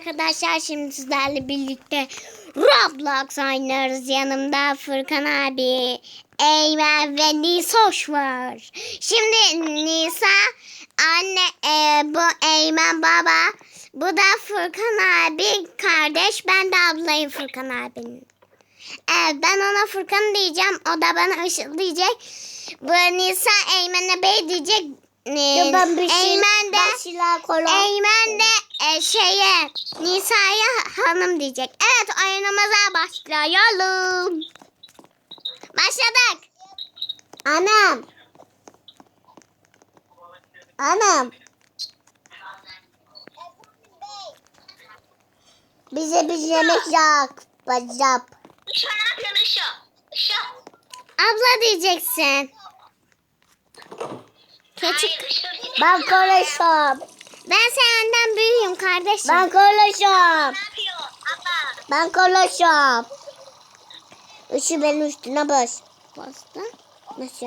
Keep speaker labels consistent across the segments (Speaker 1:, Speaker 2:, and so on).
Speaker 1: arkadaşlar şimdi sizlerle birlikte Roblox oynuyoruz. Yanımda Furkan abi, Eymen ve Nisoş var. Şimdi Nisa anne e, bu Eymen baba. Bu da Furkan abi kardeş. Ben de ablayım Furkan abinin. Evet ben ona Furkan diyeceğim. O da bana Işıl diyecek. Bu Nisa Eymen'e Bey diyecek. Ee,
Speaker 2: ben bir şey-
Speaker 1: Eymen de
Speaker 2: ben
Speaker 1: Eymen de e, şeye Nisa'ya hanım diyecek. Evet oyunumuza başlayalım. Başladık.
Speaker 2: Anam. Anam. Bize bir yemek yap. Bacap.
Speaker 1: Abla diyeceksin. Küçük.
Speaker 2: Ben konuşuyorum.
Speaker 1: Ben senden büyüğüm kardeşim.
Speaker 2: Ben konuşuyorum.
Speaker 3: Ne yapıyor? Abla.
Speaker 2: Ben konuşuyorum. Işığı benim üstüne bas.
Speaker 1: Bastı.
Speaker 2: Nasıl?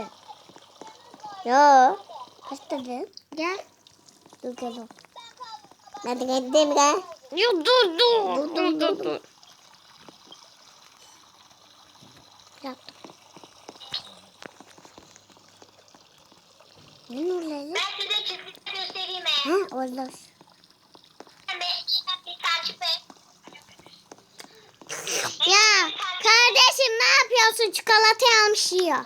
Speaker 2: Yo. Dedin?
Speaker 1: Gel.
Speaker 2: Dur gel. Hadi gittim gel.
Speaker 1: Yo, dur dur. Dur dur dur. Yaptım.
Speaker 2: Ne nurları?
Speaker 3: Ben size çiftlikte göstereyim mi?
Speaker 2: Ha
Speaker 3: et.
Speaker 1: Ya kardeşim ne yapıyorsun? Çikolata almış yiyor.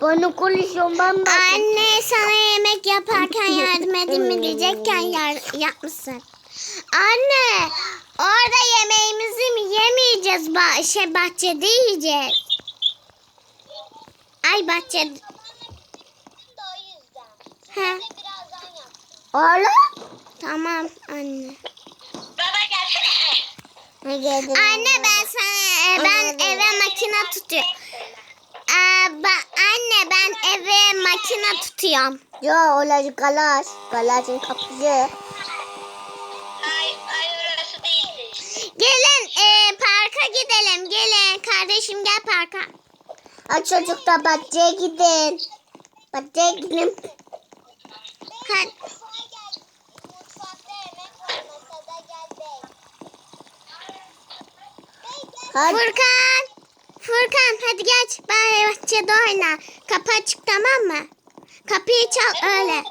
Speaker 2: Bana konuşuyorum ben de.
Speaker 1: Anne sana yemek yaparken yardım edin mi diyecekken yar- yapmışsın. Anne orada yemeğimizi mi yemeyeceğiz? Ba şey bahçede yiyeceğiz. Ay bahçede. He,
Speaker 2: Oğlum.
Speaker 1: tamam anne.
Speaker 3: Baba gelsene.
Speaker 2: Ne geldin?
Speaker 1: Anne ben sana e, ben eve makine tutuyorum. Aa, ba- anne ben eve makine tutuyorum.
Speaker 2: Yo olacak galaş. Galaşın kapısı.
Speaker 3: Hayır, hayır orası değil.
Speaker 1: Gelin e, parka gidelim gelin. Kardeşim gel parka.
Speaker 2: Ha çocuk da bahçeye gidin. Bahçeye gidin.
Speaker 1: Hadi.
Speaker 2: Hadi.
Speaker 1: Furkan. Furkan hadi geç. Ben bahçede oyna. Kapı açık tamam mı? Kapıyı çal öyle.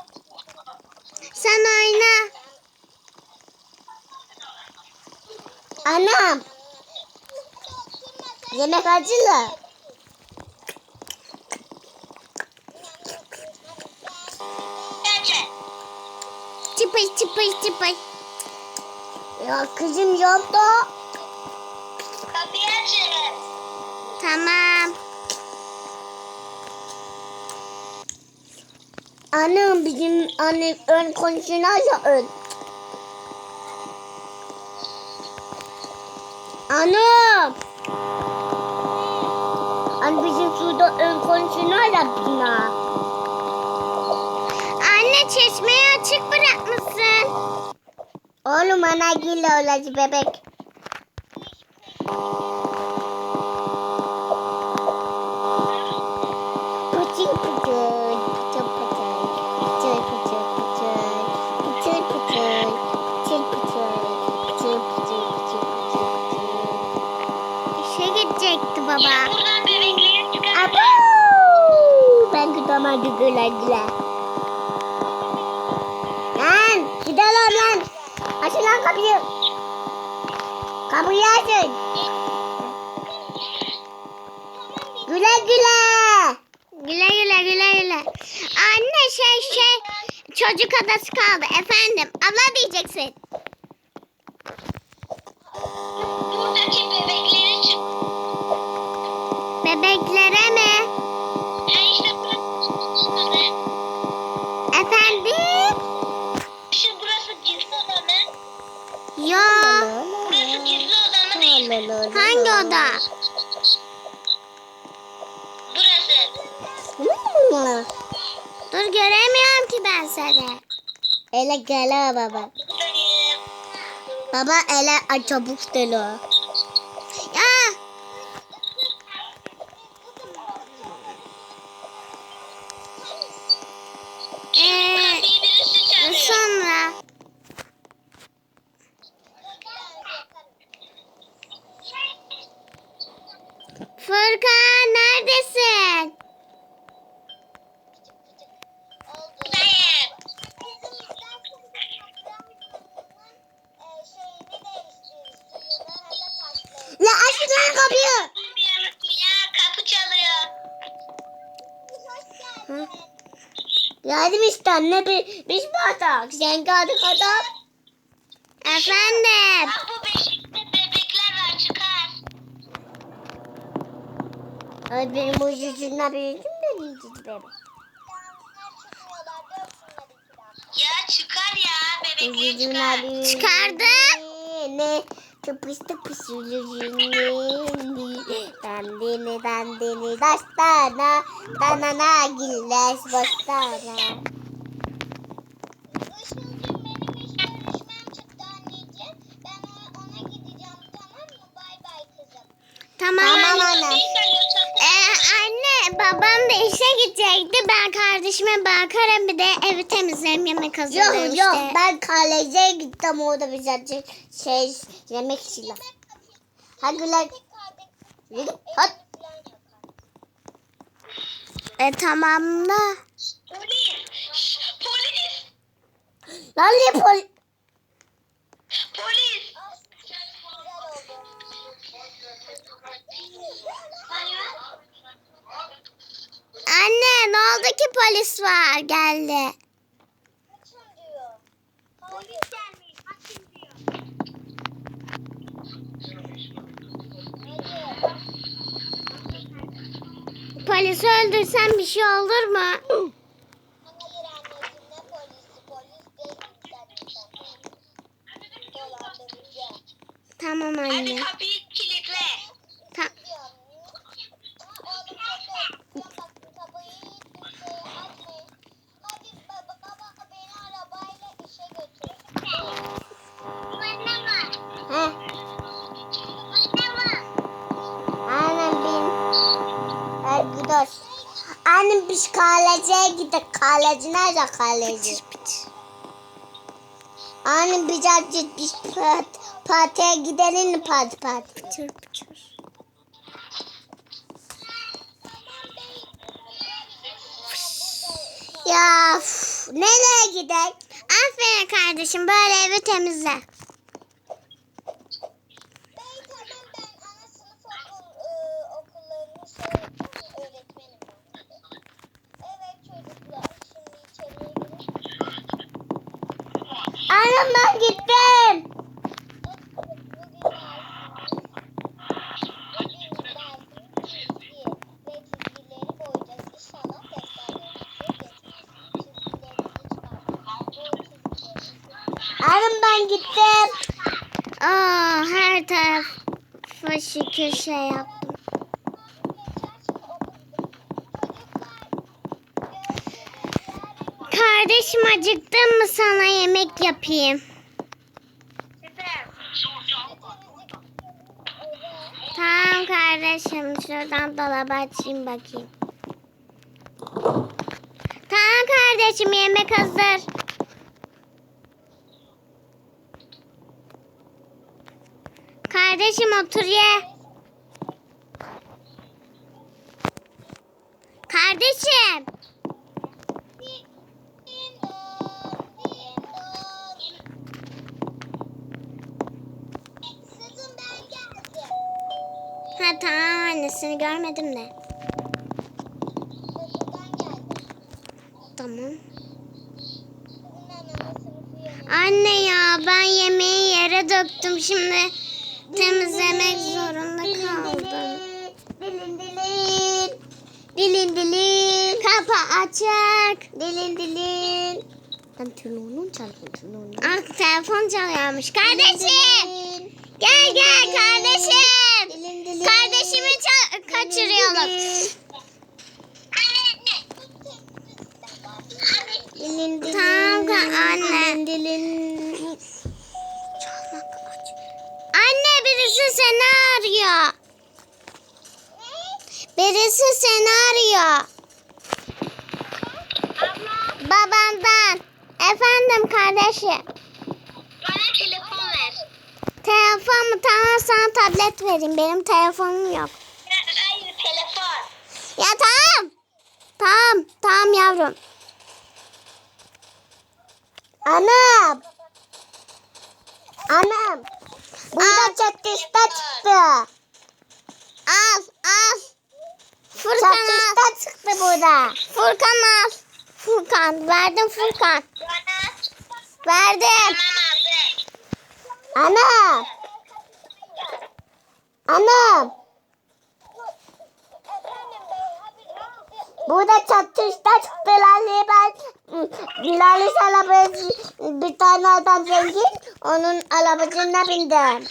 Speaker 1: Sen oyna.
Speaker 2: Anam. Yemek acılı.
Speaker 3: Gelse.
Speaker 1: Çıpış çıpış çıpış.
Speaker 2: Ya kızım yok da.
Speaker 3: Kapıyı açın.
Speaker 1: Tamam.
Speaker 2: Anam bizim anne ön konuşuna ya ön. Anam. Anne bizim şurada ön konuşuna ya bina.
Speaker 1: Anne çeşmeyi açık bırakmışsın.
Speaker 2: Oğlum ana gille olacak bebek.
Speaker 1: Baba.
Speaker 2: Abo! Ben tutamadım güle güle. Lan gidelim lan. Açın lan kapıyı. Kapıyı açın. Güle güle.
Speaker 1: Güle güle güle güle. Anne şey şey çocuk adası kaldı. Efendim abla diyeceksin. ben sana.
Speaker 2: Ele gel baba. Baba ele ay çabuk deli.
Speaker 1: Ya. Ee, sonra. Furkan neredesin?
Speaker 3: Bu
Speaker 2: yüzünden büyüdüm de büyüdüm bebek.
Speaker 3: Ya çıkar ya bebekleri çıkar.
Speaker 1: Çıkardım.
Speaker 2: Ne? Tıpış tıpış yüzünden. Dandini dandini dastana. Danana gilles bostana.
Speaker 3: Işılcığım benim iş görüşmem çıktı anneciğim. Ben o- ona gideceğim tamam mı? Bay bay kızım.
Speaker 1: Tamam,
Speaker 2: Tamam
Speaker 1: anne.
Speaker 2: Anne.
Speaker 1: Ee, anne babam da işe gidecekti. Ben kardeşime bakarım bir de evi temizlerim yemek hazırlarım
Speaker 2: Yok yok
Speaker 1: işte.
Speaker 2: ben kaleciye gittim orada birazcık şey yemek için. Hadi lan. Yürü, Hadi.
Speaker 1: E tamam da.
Speaker 3: Polis! Polis!
Speaker 2: Lan ne pol...
Speaker 3: Polis!
Speaker 1: Anne ne oldu ki polis var geldi. Polisi öldürsen bir şey olur mu? Tamam
Speaker 3: Hadi
Speaker 1: anne.
Speaker 3: kapıyı
Speaker 2: biz kaleciye gittik. Kaleci nerede kaleci? Annem birazcık biz pat, patiye gidelim pat pat?
Speaker 1: Pıtır pıtır.
Speaker 2: Ya üf, nereye gidelim?
Speaker 1: Aferin kardeşim böyle evi temizle.
Speaker 3: Bey tamam ben ana sınıf okul, ıı, okullarını şey yapacağım, öğretmenim ben. Evet çocuklar şimdi içeriye girin.
Speaker 2: Annem ben gittim. Annem ben gittim.
Speaker 1: Aa her tarafa şükür şey yaptım. Kardeşim acıktın mı sana yemek yapayım? Tamam kardeşim şuradan dolabı açayım bakayım. Tamam kardeşim yemek hazır. Kardeşim otur ye. Kardeşim. Annesini görmedim de. Tamam. Anne ya ben yemeği yere döktüm şimdi temizlemek zorunda kaldım.
Speaker 2: Dilin dilin. Dilin dilin.
Speaker 1: Kapı açık.
Speaker 2: Dilin dilin. Ben telefonum telefonum.
Speaker 1: Ah telefon çalıyormuş. Kardeşim. Gel gel kardeşim.
Speaker 2: Dilin dilin. Dilin dilin.
Speaker 1: Tamam anne. Anne birisi seni arıyor. Birisi seni arıyor. Babandan. Efendim kardeşim.
Speaker 3: Bana telefon.
Speaker 1: Telefon mu? Tamam sana tablet vereyim. Benim telefonum yok.
Speaker 3: Hayır
Speaker 1: Ya tamam. Tamam. Tamam yavrum.
Speaker 2: Anam. Anam. Burada çatışta çıktı.
Speaker 1: Al al. Furkan al.
Speaker 2: Çatışta çıktı burada.
Speaker 1: Furkan al. Furkan. Verdim Furkan. Verdim.
Speaker 2: Anam. Anam. Burada çatışta çıktı Lale ben Lale arabası bir tane adam zengin onun arabasına bindim.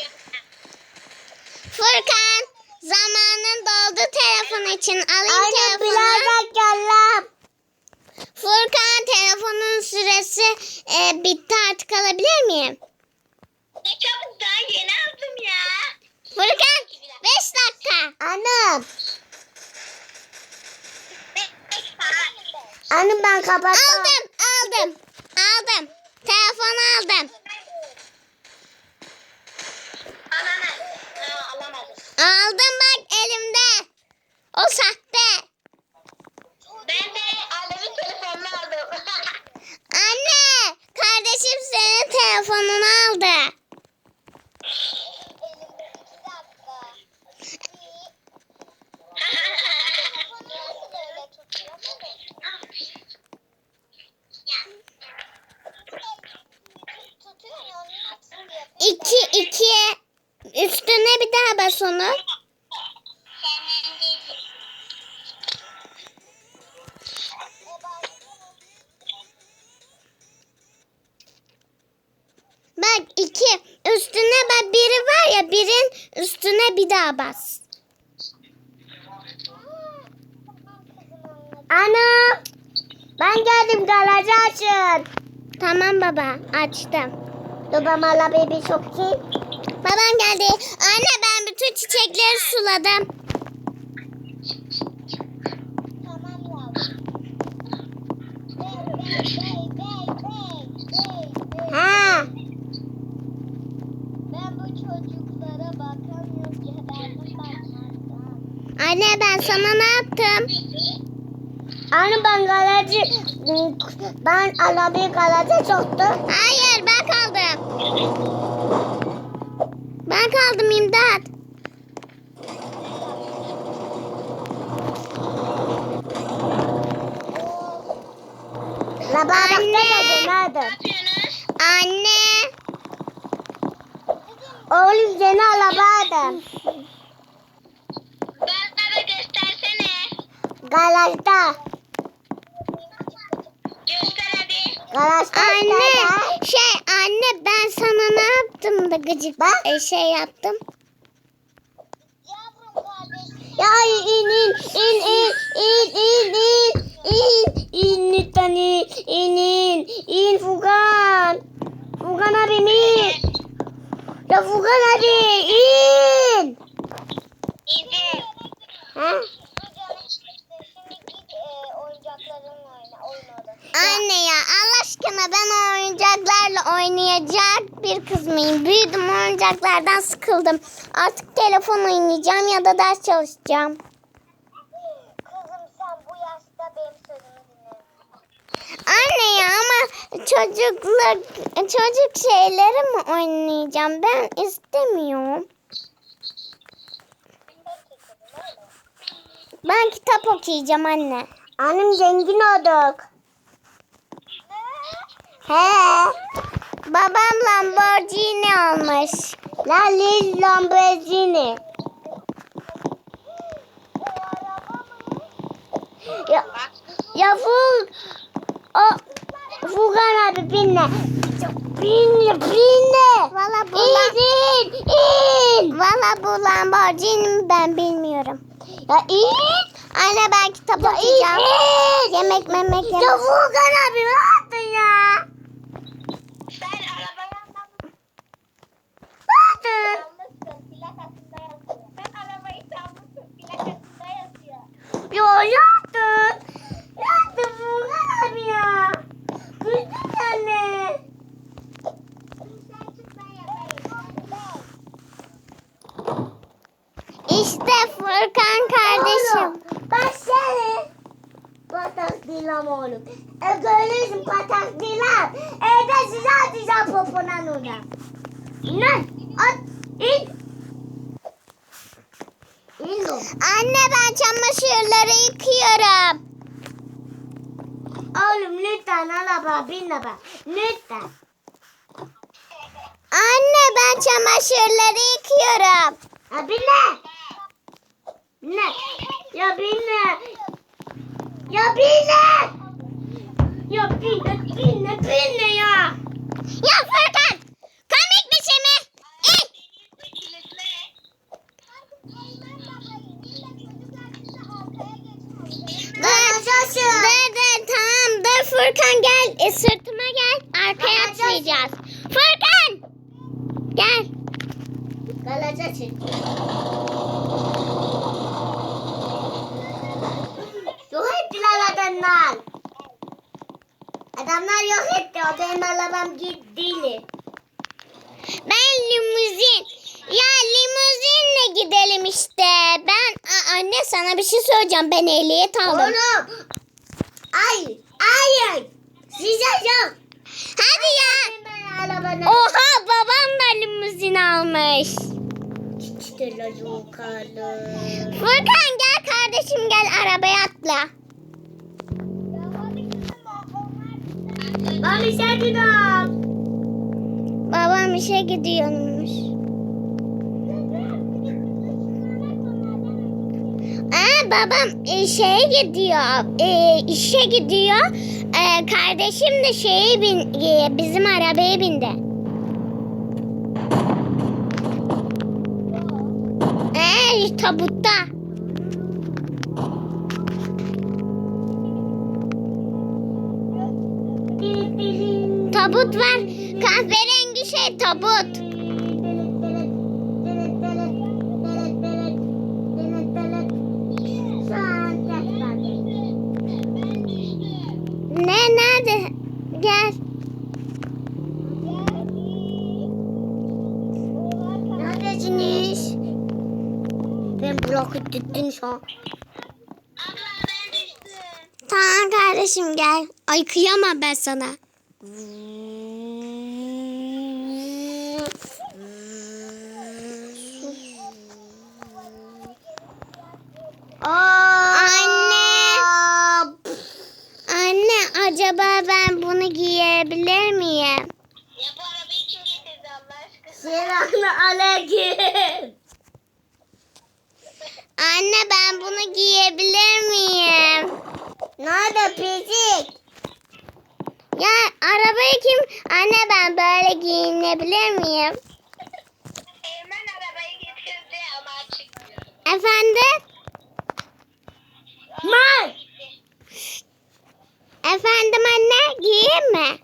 Speaker 1: Furkan. Zamanın doldu telefon için. Alayım
Speaker 2: Anne
Speaker 1: telefonu.
Speaker 2: birazdan geldim.
Speaker 1: Furkan telefonun süresi e, bitti artık alabilir miyim?
Speaker 3: Ne çabuk daha yeni aldım ya.
Speaker 1: Furkan 5 dakika.
Speaker 2: Anam. Annem ben kapattım.
Speaker 1: Aldım aldım. Aldım. Telefonu aldım. Bak iki üstüne biri var ya birin üstüne bir daha bas.
Speaker 2: Ana. Ben geldim garajı açın.
Speaker 1: Tamam baba açtım.
Speaker 2: Dur ben arabayı bir sokayım.
Speaker 1: Babam geldi. Anne ben bütün çiçekleri suladım.
Speaker 3: Tamam yavrum. Bey, bey, bey, bey, bey, bey.
Speaker 2: Ha.
Speaker 3: Ben bu çocuklara bakamıyorum ki ben.
Speaker 1: Anne ben sana ne yaptım?
Speaker 2: Anne ben garajı ben arabayı garaja soktum.
Speaker 1: Hayır ben kaldım. Ben kaldım imdat. Anne. Anne.
Speaker 2: Oğlum seni alabadım.
Speaker 3: Bana da göstersene.
Speaker 2: Garajda.
Speaker 3: Göster hadi.
Speaker 2: Garajda
Speaker 1: Anne.
Speaker 2: nerede?
Speaker 1: Şey anne ben sana ne yaptım da gıcık
Speaker 2: Bak.
Speaker 1: e, şey yaptım.
Speaker 2: Ya in in in in in in in in in lütfen in in in in Furkan. Furkan abi in. Ya Furkan abi in.
Speaker 3: İzin.
Speaker 2: Ha?
Speaker 1: Anne ya Allah aşkına ben oyuncaklarla oynayacak bir kız mıyım? Büyüdüm oyuncaklardan sıkıldım. Artık telefon oynayacağım ya da ders çalışacağım.
Speaker 3: Kızım sen bu yaşta benim sözümü dinle.
Speaker 1: Anne ya ama çocukluk çocuk şeyleri mi oynayacağım? Ben istemiyorum. Ben kitap okuyacağım anne.
Speaker 2: Annem zengin olduk.
Speaker 1: He. Babam Lamborghini almış.
Speaker 2: La Lil Lamborghini. Ya, ya. O, Furkan abi binle. Binle, binle.
Speaker 1: Valla bu,
Speaker 2: İn, in, in.
Speaker 1: Valla bu Lamborghini ben bilmiyorum.
Speaker 2: Ya in.
Speaker 1: Anne ben kitap
Speaker 2: Ya
Speaker 1: okuyacağım.
Speaker 2: in, in.
Speaker 1: Yemek memek
Speaker 2: Ya
Speaker 1: yemek.
Speaker 2: Furkan abi ne yaptın ya?
Speaker 3: Sen arabaya.
Speaker 2: Ne yaptın?
Speaker 3: Plakasında yazıyor. Sen arabayı çalmışsın. Plakasında yazıyor.
Speaker 2: Ya yaptın? anne.
Speaker 1: İşte Furkan kardeşim.
Speaker 2: Başlayalım. Patak dilam oğlum. E görüyorsun patak dilam. Evde size atacağım popona nuna. İnan. At. İn. İn.
Speaker 1: Anne ben çamaşırları yıkıyorum.
Speaker 2: Oğlum lütfen araba binme bak. Lütfen.
Speaker 1: Anne ben çamaşırları yıkıyorum.
Speaker 2: Ha binme. Binme. Ya binme. Ya binme.
Speaker 1: Sırtıma gel arkaya
Speaker 2: Kalacağız.
Speaker 1: atlayacağız. Furkan gel.
Speaker 2: Kalacak çünkü. Yok ettiler adamlar. Adamlar yok etti. O benim arabam gitti.
Speaker 1: Ben limuzin. Ya limuzinle gidelim işte. Ben A- anne sana bir şey söyleyeceğim. Ben ehliyet aldım.
Speaker 2: Oğlum. Ay. Hayır. Yok.
Speaker 1: Hadi ya. Oha babam da limuzin almış. Furkan gel kardeşim gel arabaya atla.
Speaker 2: Ben bir şey gidiyorum.
Speaker 1: Babam işe gidiyormuş. Aa, babam e, şeye gidiyor. E, işe gidiyor. E, kardeşim de şeye bin, e, bizim arabaya bindi. Ee, tabutta. Tabut var. Kahverengi şey tabut. Ne nerede? Gel.
Speaker 2: Neredesiniz? Bırakıp gittin şu an.
Speaker 1: Tamam kardeşim gel. Ay kıyamam ben sana. Anne. Anne acaba ben bunu giyebilir miyim?
Speaker 3: Ya bu arabayı kim getirdi Allah aşkına?
Speaker 2: Selamun aleyküm.
Speaker 1: Anne ben bunu giyebilir miyim?
Speaker 2: Nerede pisik?
Speaker 1: Ya arabayı kim? Anne ben böyle giyinebilir miyim?
Speaker 3: Eymen arabayı getirdi ama açık.
Speaker 1: Efendim?
Speaker 2: Mal.
Speaker 1: Efendim anne giyeyim mi?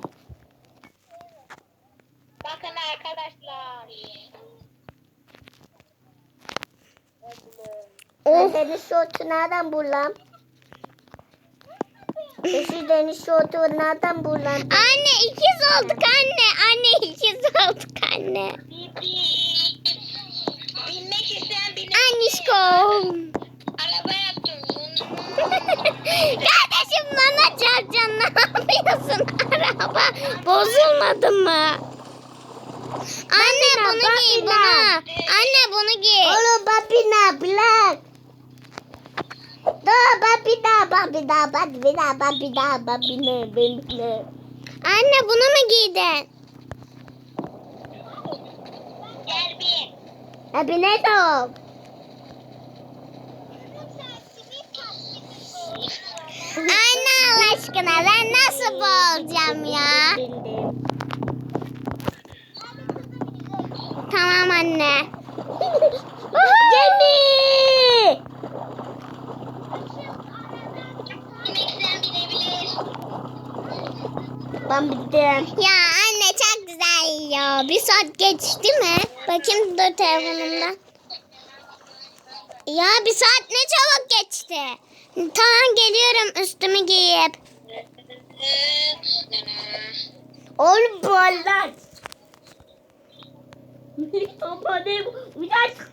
Speaker 3: Bakın arkadaşlar.
Speaker 2: Ben deniz şortu nereden bulam? Şu deniz şortu nereden bulam?
Speaker 1: Anne ikiz olduk anne. Anne ikiz olduk anne.
Speaker 3: Binmek isteyen bilir.
Speaker 1: Annişkom.
Speaker 3: Araba yaptım.
Speaker 1: Kardeşim bana çarpacaksın ne yapıyorsun? Araba bozulmadı mı? Anne bunu giy bunu. Anne bunu giy.
Speaker 2: Oğlum babina bırak. Dur babina babina babina babina babina babina.
Speaker 1: Anne bunu mu giydin?
Speaker 3: Gel bir.
Speaker 2: Babina yok.
Speaker 1: Anne Allah aşkına ben nasıl boğulacağım
Speaker 2: Bittim.
Speaker 1: Ya anne çok güzel ya. Bir saat geçti mi? Bakayım dur telefonumda. Ya bir saat ne çabuk geçti. Tamam geliyorum üstümü giyip.
Speaker 2: Oğlum bu Allah. Ne bu? Bir daha.